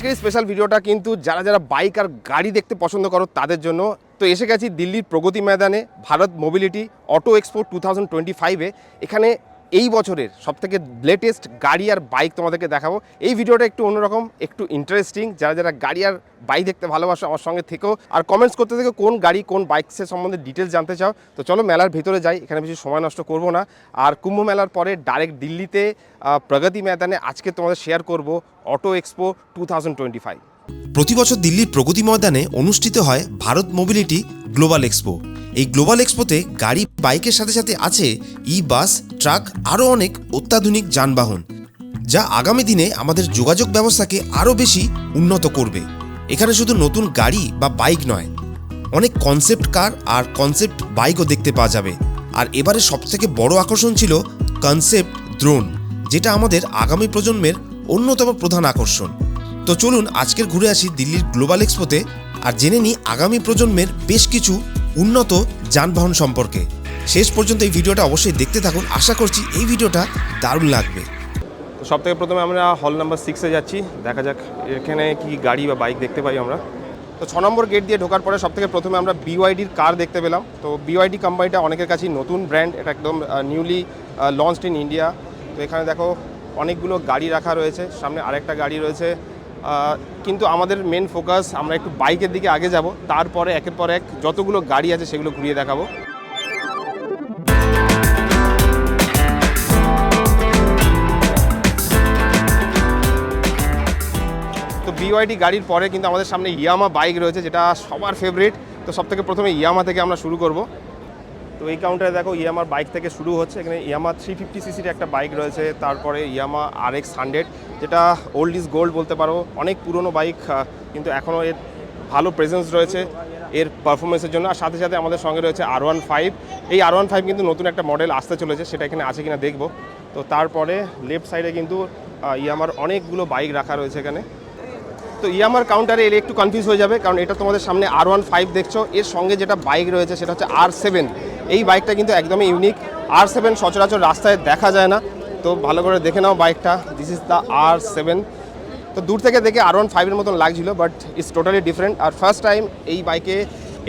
আজকের স্পেশাল ভিডিওটা কিন্তু যারা যারা বাইক আর গাড়ি দেখতে পছন্দ করো, তাদের জন্য। তো এসে গেছি দিল্লির প্রগতি ময়দানে, Bharat mobility auto expo two thousand twenty ফাইভে এখানে এই বছরের সবথেকে লেটেস্ট গাড়ি আর বাইক তোমাদেরকে দেখাবো। এই ভিডিওটা একটু অন্যরকম, একটু ইন্টারেস্টিং যারা যারা গাড়ি আর বাইক দেখতে ভালোবাসো, আমার সঙ্গে থেকেও আর কমেন্টস করতে থেকে কোন গাড়ি, কোন বাইকসের সম্বন্ধে ডিটেলস জানতে চাও, তো চলো মেলার ভিতরে যাই। এখানে বেশি সময় নষ্ট করব না। আর কুম্ভ মেলার পরে ডাইরেক্ট দিল্লিতে প্রগতি ময়দানে আজকে তোমাদের শেয়ার করব auto expo two thousand twenty five প্রতি বছর দিল্লির প্রগতি ময়দানে অনুষ্ঠিত হয় ভারত মোবিলিটি গ্লোবাল এক্সপো। এই গ্লোবাল এক্সপোতে গাড়ি, বাইকের সাথে সাথে আছে ই বাস ট্রাক, আরও অনেক অত্যাধুনিক যানবাহন, যা আগামী দিনে আমাদের যোগাযোগ ব্যবস্থাকে আরও বেশি উন্নত করবে। এখানে শুধু নতুন গাড়ি বা বাইক নয়, অনেক কনসেপ্ট কার আর কনসেপ্ট বাইকও দেখতে পাওয়া যাবে। আর এবারে সবথেকে বড় আকর্ষণ ছিল কনসেপ্ট ড্রোন যেটা আমাদের আগামী প্রজন্মের অন্যতম প্রধান আকর্ষণ। তো চলুন আজকের ঘুরে আসি দিল্লির গ্লোবাল এক্সপোতে আর জেনে নিই আগামী প্রজন্মের বেশ কিছু উন্নত যানবাহন সম্পর্কে। শেষ পর্যন্ত এই ভিডিওটা অবশ্যই দেখতে থাকুন। আশা করছি এই ভিডিওটা দারুণ লাগবে। তো সব থেকে প্রথমে আমরা হল নাম্বার সিক্সে যাচ্ছি। দেখা যাক এখানে কি গাড়ি বা বাইক দেখতে পাই আমরা। তো ছ নম্বর গেট দিয়ে ঢোকার পরে সব থেকে প্রথমে আমরা বিওয়াইডির কার দেখতে পেলাম। তো বিওয়াইডি কোম্পানিটা অনেকের কাছেই নতুন ব্র্যান্ড এটা একদম নিউলি লঞ্চড ইন ইন্ডিয়া তো এখানে দেখো অনেকগুলো গাড়ি রাখা রয়েছে। সামনে আরেকটা গাড়ি রয়েছে। কিন্তু আমাদের মেন ফোকাস আমরা একটু বাইকের দিকে আগে যাব, তারপরে একের পর এক যতগুলো গাড়ি আছে সেগুলো ঘুরিয়ে দেখাবো। তো বিওয়াইডি গাড়ির পরে কিন্তু আমাদের সামনে ইয়ামা বাইক রয়েছে, যেটা সবার ফেভারিট তো সব থেকে প্রথমে ইয়ামা থেকে আমরা শুরু করব। তো এই কাউন্টারে দেখো ইয়ামার বাইক থেকে শুরু হচ্ছে। এখানে ইয়ামা থ্রি ফিফটি সিসির একটা বাইক রয়েছে, তারপরে ইয়ামা আর এক্স হান্ড্রেড যেটা ওল্ড ইজ গোল্ড বলতে পারো, অনেক পুরনো বাইক কিন্তু এখনও এর ভালো প্রেজেন্স রয়েছে এর পারফরমেন্সের জন্য। আর সাথে সাথে আমাদের সঙ্গে রয়েছে আর ওয়ান ফাইভ এই আর ওয়ান ফাইভ কিন্তু নতুন একটা মডেল আসতে চলেছে, সেটা এখানে আছে কিনা দেখব। তো তারপরে লেফট সাইডে কিন্তু ইয়ামার অনেকগুলো বাইক রাখা রয়েছে এখানে। তো ইয়ামার কাউন্টারে এলে একটু কনফিউজ হয়ে যাবে, কারণ এটা তোমাদের সামনে আর ওয়ান ফাইভ দেখছ। এর সঙ্গে যেটা বাইক রয়েছে, সেটা হচ্ছে আর সেভেন এই বাইকটা কিন্তু একদমই ইউনিক আর সেভেন সচরাচর রাস্তায় দেখা যায় না। তো ভালো করে দেখে নাও বাইকটা। This is the R seven তো দূর থেকে দেখে আর ওয়ান ফাইভের মতন লাগছিল but it's totally different R first time এই বাইকে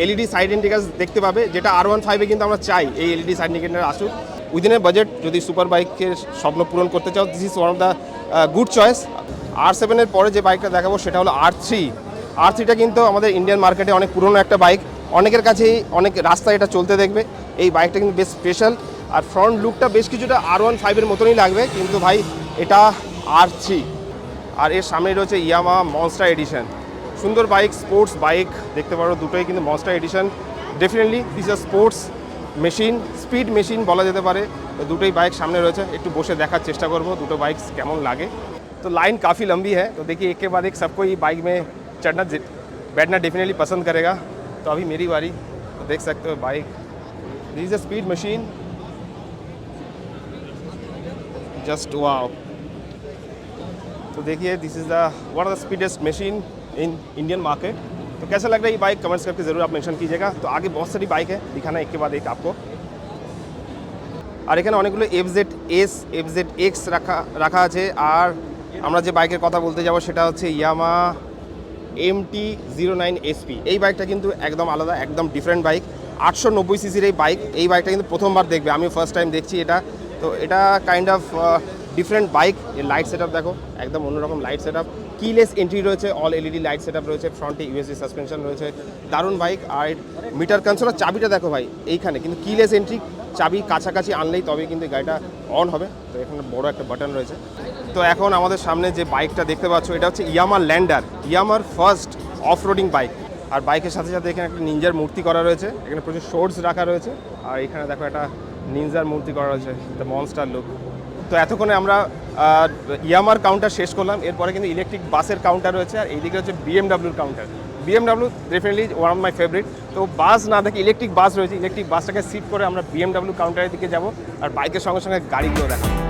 এলইডি সাইড ইন্ডিকেটার দেখতে পাবে, যেটা আর ওয়ান ফাইভে কিন্তু আমরা চাই এই এলইডি সাইড ইন্ডিকেটার আসুক। উইদিন এ বাজেট যদি সুপার বাইকের স্বপ্ন পূরণ করতে চাও this is one of the good choice R সেভেনের পরে যে বাইকটা দেখাবো, সেটা হলো আর থ্রি আর থ্রিটা কিন্তু আমাদের ইন্ডিয়ান মার্কেটে অনেক পুরনো একটা বাইক। অনেকের কাছেই অনেক রাস্তায় এটা চলতে দেখবে। এই বাইকটা কিন্তু বেশ স্পেশাল আর ফ্রন্ট লুকটা বেশ কিছুটা আর ওয়ান ফাইভের মতনই লাগবে কিন্তু ভাই এটা আর থ্রি আর এর সামনে রয়েছে ইয়ামা মনস্টার এডিশন সুন্দর বাইক স্পোর্টস বাইক দেখতে পারো দুটোই কিন্তু monster edition definitely this R sports machine speed machine বলা যেতে পারে তো দুটোই বাইক সামনে রয়েছে একটু বসে দেখার চেষ্টা করব দুটো বাইক কেমন লাগে तो लाइन काफ़ी लंबी है तो देखिए एक के बाद एक सबको ही बाइक में चढ़ना जि- बैठना डेफिनेटली पसंद करेगा तो अभी मेरी बारी तो देख सकते हो bike this is a speed machine just wow तो देखिए this is the one of the speedest machine in Indian market तो कैसा लग रहा है ये बाइक कमेंट्स करके ज़रूर आप मेंशन कीजिएगा तो आगे बहुत सारी बाइक है दिखाना एक के बाद एक आपको আর এখানে অনেকগুলো F Z S F Z X রাখা রাখা আছে আর আমরা যে বাইকের কথা বলতে যাব সেটা হচ্ছে Yamaha M T zero nine SP এই বাইকটা কিন্তু একদম আলাদা একদম ডিফারেন্ট বাইক আটশো নব্বই সিসির এই বাইক এই বাইকটা কিন্তু প্রথমবার দেখবে আমি ফার্স্ট টাইম দেখছি এটা তো এটা কাইন্ড অফ ডিফারেন্ট বাইক এর লাইট সেট দেখো, একদম অন্যরকম light set up keyless entry রয়েছে অল এলইডি লাইট সেট রয়েছে ফ্রন্টে ইউএসডি সাসপেনশন রয়েছে। দারুণ বাইক আর মিটার কনসোলার চাবিটা দেখো ভাই, এইখানে। কিন্তু কিলেস এন্ট্রি চাবি কাছাকাছি আনলেই তবে কিন্তু গাড়িটা অন হবে। তো এখানে বড় একটা বাটন রয়েছে। তো এখন আমাদের সামনে যে বাইকটা দেখতে পাচ্ছ, এটা হচ্ছে ইয়ামার ল্যান্ডার ইয়ামার ফার্স্ট অফ রোডিং বাইক আর বাইকের সাথে সাথে এখানে একটা নিনজার মূর্তি করা রয়েছে। এখানে প্রচুর শোর্টস রাখা রয়েছে। আর এখানে দেখো একটা নিনজার মূর্তি করা রয়েছে দ্য মনস্টার লুক তো এতক্ষণে আমরা ইয়ামার কাউন্টার শেষ করলাম, এরপরে কিন্তু ইলেকট্রিক বাসের কাউন্টার রয়েছে, আর এইদিকে হচ্ছে বিএমডাব্লিউর counter BMW definitely one of my favourite তো বাস না দেখে ইলেকট্রিক বাস রয়েছে ইলেকট্রিক বাসটাকে সিট করে আমরা বিএমডাব্লিউ কাউন্টারের দিকে যাব, আর বাইকের সঙ্গে সঙ্গে গাড়িগুলো দেখাবো।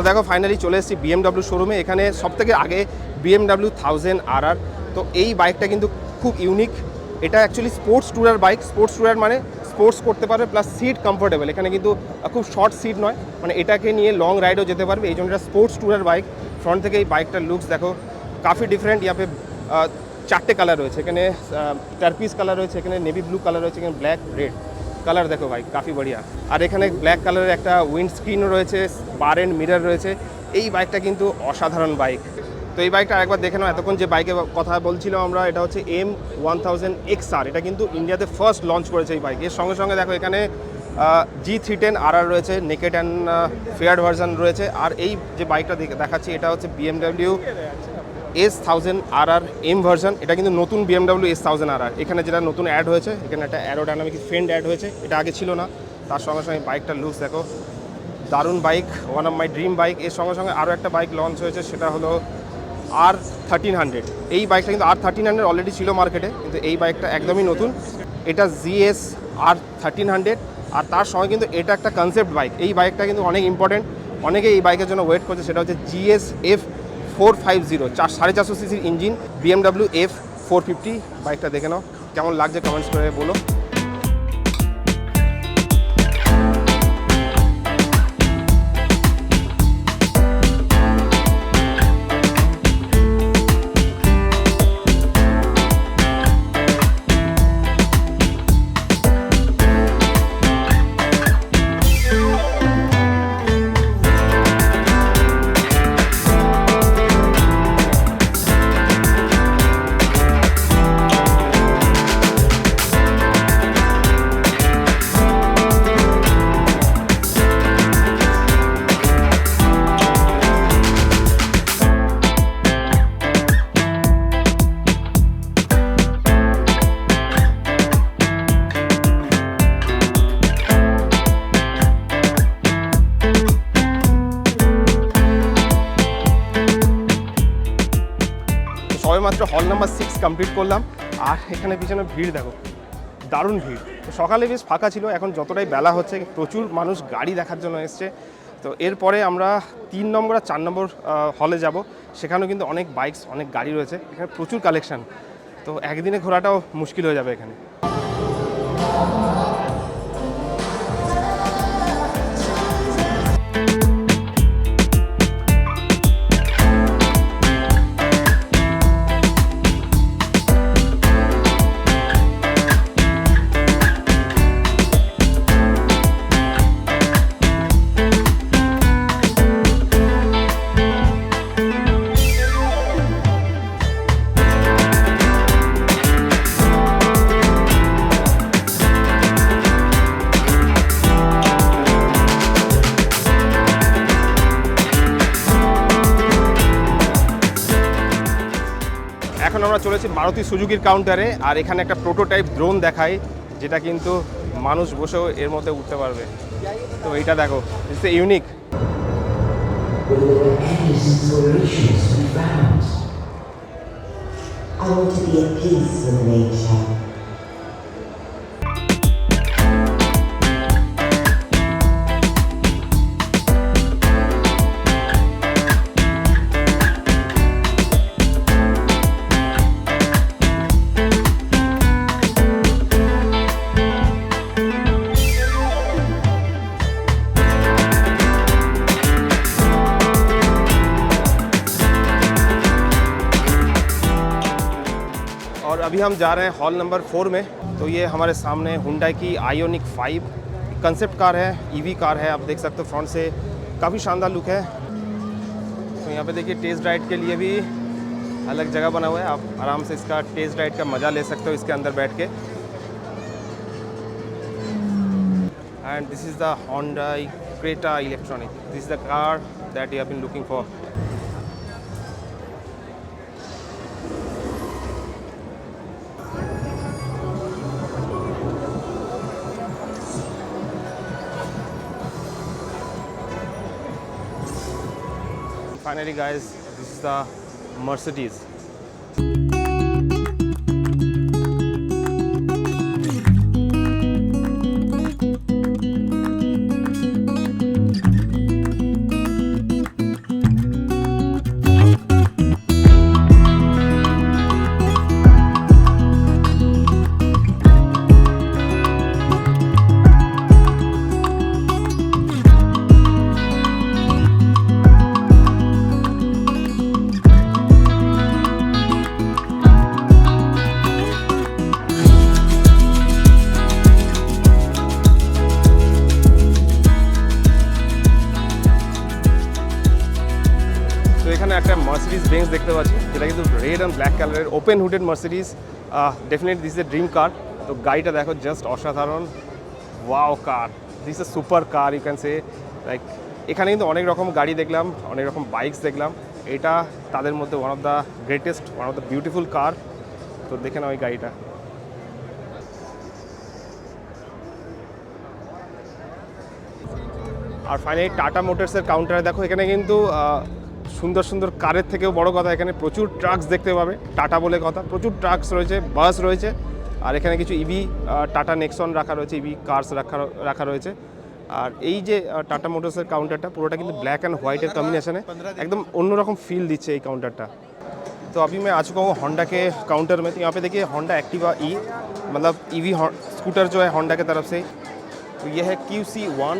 তো দেখো ফাইনালি চলে এসেছি বিএমডাব্লিউ শোরুমে এখানে সব থেকে আগে বিএমডাব্লিউ থাউজেন্ড আর আর তো এই বাইকটা কিন্তু খুব ইউনিক এটা actually sports tourer bike sports tourer মানে স্পোর্টস করতে পারবে প্লাস সিট কমফোর্টেবল এখানে কিন্তু খুব শর্ট সিট নয়। মানে এটাকে নিয়ে লং রাইডও যেতে পারবে। এই জন্য এটা স্পোর্টস ট্যুরের বাইক ফ্রন্ট থেকে এই বাইকটার লুকস দেখো, কাফি ডিফারেন্ট ইয়াপে চারটে কালার রয়েছে। এখানে চার পিস কালার রয়েছে। এখানে নেভি ব্লু কালার রয়েছে। এখানে ব্ল্যাক রেড কালার দেখো ভাই, কাফি বড়িয়া। আর এখানে ব্ল্যাক কালারের একটা উইন্ড স্ক্রিনও রয়েছে বার এন্ড মিরর রয়েছে। এই বাইকটা কিন্তু অসাধারণ বাইক তো এই বাইকটা আরেকবার দেখে নাও, এতক্ষণ যে বাইকের কথা বলছিলাম আমরা, এটা হচ্ছে M one thousand X R এটা কিন্তু ইন্ডিয়াতে ফার্স্ট লঞ্চ করেছে এই বাইক এর সঙ্গে সঙ্গে দেখো এখানে জি থ্রি টেন আর আর রয়েছে নেকেট অ্যান্ড ফেয়ার ভার্সন রয়েছে। আর এই যে বাইকটা দেখ- দেখাচ্ছি, এটা হচ্ছে BMW S thousand R R M version এটা কিন্তু নতুন বিএমডাব্লিউ এস থাউজেন্ড আর আর এখানে যেটা নতুন অ্যাড হয়েছে, এখানে একটা অ্যারোডাইনামিক ফ্রেন্ড অ্যাড হয়েছে, এটা আগে ছিল না। তার সঙ্গে সঙ্গে বাইকটার লুকস দেখো। দারুণ bike one of my dream bike এর সঙ্গে সঙ্গে আরও একটা বাইক লঞ্চ হয়েছে, সেটা হলো আর থার্টিন হান্ড্রেড এই বাইকটা কিন্তু আর থার্টিন হান্ড্রেড অলরেডি ছিল মার্কেটে কিন্তু এই বাইকটা একদমই নতুন। এটা জিএস আর থার্টিন হান্ড্রেড আর তার সঙ্গে কিন্তু এটা একটা কনসেপ্ট বাইক এই বাইকটা কিন্তু অনেক ইম্পর্টেন্ট অনেকে এই বাইকের জন্য ওয়েট করছে, সেটা হচ্ছে GS F four five zero, চার সাড়ে চারশো সিসির engine BMW F four fifty বাইকটা দেখে নাও। কেমন লাগছে কমেন্টস করে বলো। সবে মাত্র হল নাম্বার সিক্স কমপ্লিট করলাম। আর এখানে পিছনে ভিড় দেখো, দারুণ ভিড়। তো সকালে বেশ ফাঁকা ছিল, এখন যতটাই বেলা হচ্ছে, প্রচুর মানুষ গাড়ি দেখার জন্য এসছে। তো এরপরে আমরা তিন নম্বর আর চার নম্বর হলে যাব। সেখানেও কিন্তু অনেক বাইকস, অনেক গাড়ি রয়েছে। এখানে প্রচুর কালেকশন তো একদিনে ঘোরাটাও মুশকিল হয়ে যাবে এখানে। চলেছি মারুতি সুজুকির কাউন্টারে আর এখানে একটা প্রোটোটাইপ ড্রোন দেখাই যেটা কিন্তু মানুষ বসেও এর মধ্যে উঠতে পারবে তো এইটা দেখো it's unique? I want to be at peace with nature. अभी हम जा रहे हैं हॉल नंबर फोर में। तो ये हमारे सामने हुंडई की आयोनिक फाइव कंसेप्ट कार है ईवी कार है, आप देख सकते हो फ्रंट से। काफ़ी शानदार लुक है। तो यहाँ पे देखिए टेस्ट राइड के लिए भी अलग जगह बना हुआ है। आप आराम से इसका टेस्ट राइड का मज़ा ले सकते हो इसके अंदर बैठ के। And this is the Hyundai Creta Electronic. This is the car that you have been looking for. Finally, guys, this is the Mercedes. Open hooded Mercedes definite this a dream car তো গাড়িটা দেখো just অসাধারণ। Wow car this a super car you can say like এখানে কিন্তু অনেক রকম গাড়ি দেখলাম, অনেক রকম বাইকস দেখলাম। এটা তাদের মধ্যে one of the greatest one of the beautiful car তো দেখে নাও ওই গাড়িটা। আর ফাইনালি টাটা মোটরসের কাউন্টারে দেখো, এখানে কিন্তু সুন্দর সুন্দর কারের থেকেও বড় কথা, এখানে প্রচুর ট্রাকস দেখতে পাবে টাটা বলে কথা, প্রচুর ট্রাকস রয়েছে বাস রয়েছে, আর এখানে কিছু ইভি টাটা নেক্সন রাখা রয়েছে ইভি কার্স রাখা রাখা রয়েছে, আর এই যে টাটা মোটরসের কাউন্টারটা পুরোটা কিন্তু ব্ল্যাক অ্যান্ড হোয়াইটের কম্বিনেশনে একদম অন্যরকম ফিল দিচ্ছে এই কাউন্টারটা তো আপনি मैं আজ चुका কে কাউন্টার মেয়ে তো में হন্ডা অ্যাক্টিভা ই মতলব ইভি एक्टिवा স্কুটার मतलब ईवी তরফ সে है होंडा की ওয়ান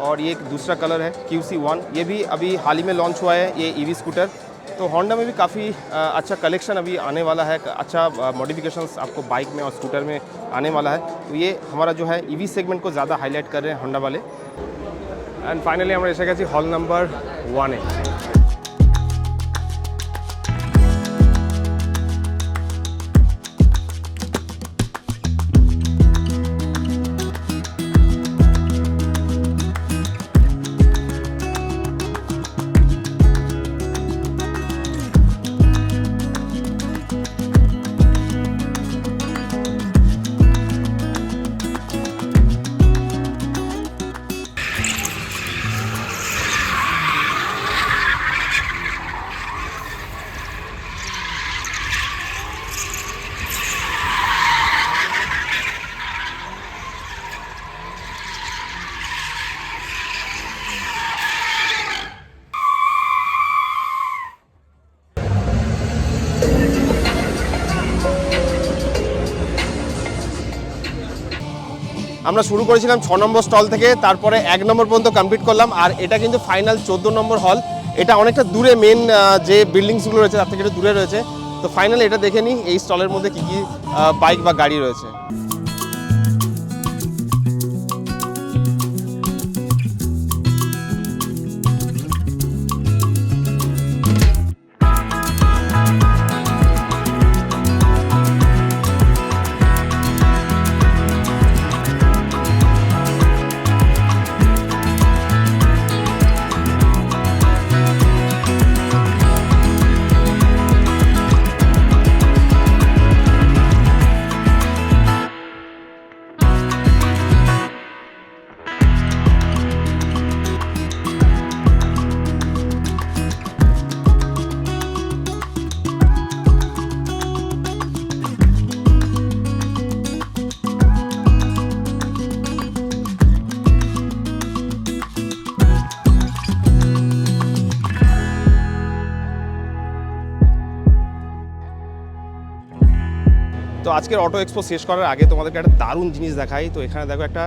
और ये एक दूसरा कलर है क्यू सी वन ये भी अभी हाल ही में लॉन्च हुआ है ये ईवी स्कूटर तो होंडा में भी काफ़ी अच्छा कलेक्शन अभी आने वाला है अच्छा मॉडिफिकेशंस आपको बाइक में और स्कूटर में आने वाला है तो ये हमारा जो है ईवी सेगमेंट को ज़्यादा हाईलाइट कर रहे हैं होंडा वाले অ্যান্ড ফাইনালি আমরা এসে গেছি হল নাম্বার ওয়ানে আমরা শুরু করেছিলাম ছ নম্বর স্টল থেকে, তারপরে এক নম্বর পর্যন্ত কমপ্লিট করলাম, আর এটা কিন্তু ফাইনাল চোদ্দ নম্বর হল এটা অনেকটা দূরে মেন যে বিল্ডিংসগুলো রয়েছে, তার থেকে একটু দূরে রয়েছে। তো ফাইনাল এটা দেখে নিই, এই স্টলের মধ্যে কী কী বাইক বা গাড়ি রয়েছে। আজকের অটো এক্সপো শেষ করার আগে তোমাদেরকে একটা দারুণ জিনিস দেখাই। তো এখানে দেখো একটা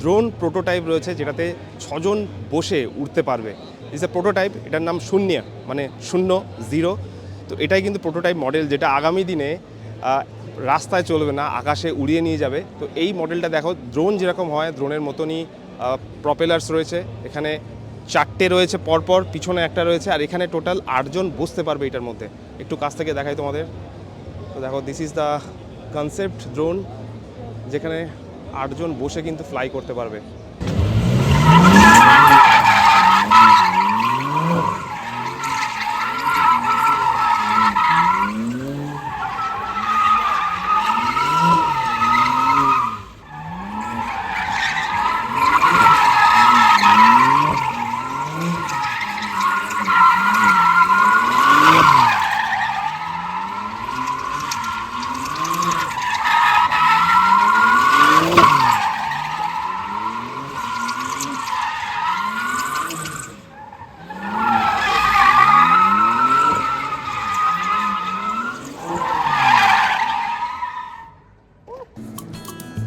ড্রোন প্রোটোটাইপ রয়েছে যেটাতে ছজন বসে উঠতে পারবে। ইস এ প্রোটোটাইপ এটার নাম শূন্য মানে শূন্য জিরো তো এটাই কিন্তু প্রোটোটাইপ মডেল যেটা আগামী দিনে রাস্তায় চলবে না, আকাশে উড়িয়ে নিয়ে যাবে। তো এই মডেলটা দেখো ড্রোন যেরকম হয় ড্রোনের মতনই প্রপেলার্স রয়েছে। এখানে চারটে রয়েছে পরপর, পিছনে একটা রয়েছে, আর এখানে টোটাল আটজন বসতে পারবে এটার মধ্যে। একটু কাছ থেকে দেখাই তোমাদের। তো দেখো this is the concept drone যেখানে আটজন বসে কিন্তু ফ্লাই করতে পারবে।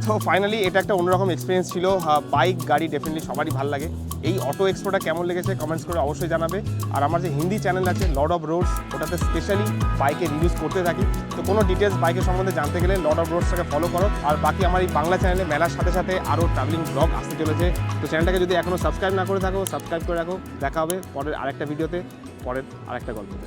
তো ফাইনালি এটা একটা অন্যরকম এক্সপিরিয়েন্স ছিল। বাইক গাড়ি ডেফিনেটলি সবারই ভালো লাগে। এই অটো এক্সপোটা কেমন লেগেছে কমেন্টস করে অবশ্যই জানাবে। আর আমার যে হিন্দি চ্যানেল আছে লর্ড অফ রোডস ওটাতে স্পেশালি বাইকের রিভিউজ করতে থাকি। তো কোনো ডিটেলস বাইকের সম্বন্ধে জানতে গেলে লর্ড অফ রোডসটাকে ফলো করো। আর বাকি আমার এই বাংলা চ্যানেলে মেলার সাথে সাথে আরও ট্রাভেলিং ব্লগ আসতে চলেছে। তো চ্যানেলটাকে যদি এখনও সাবস্ক্রাইব না করে থাকো সাবস্ক্রাইব করে রাখো। দেখা হবে পরের আরেকটা ভিডিওতে পরের আরেকটা গল্পতে।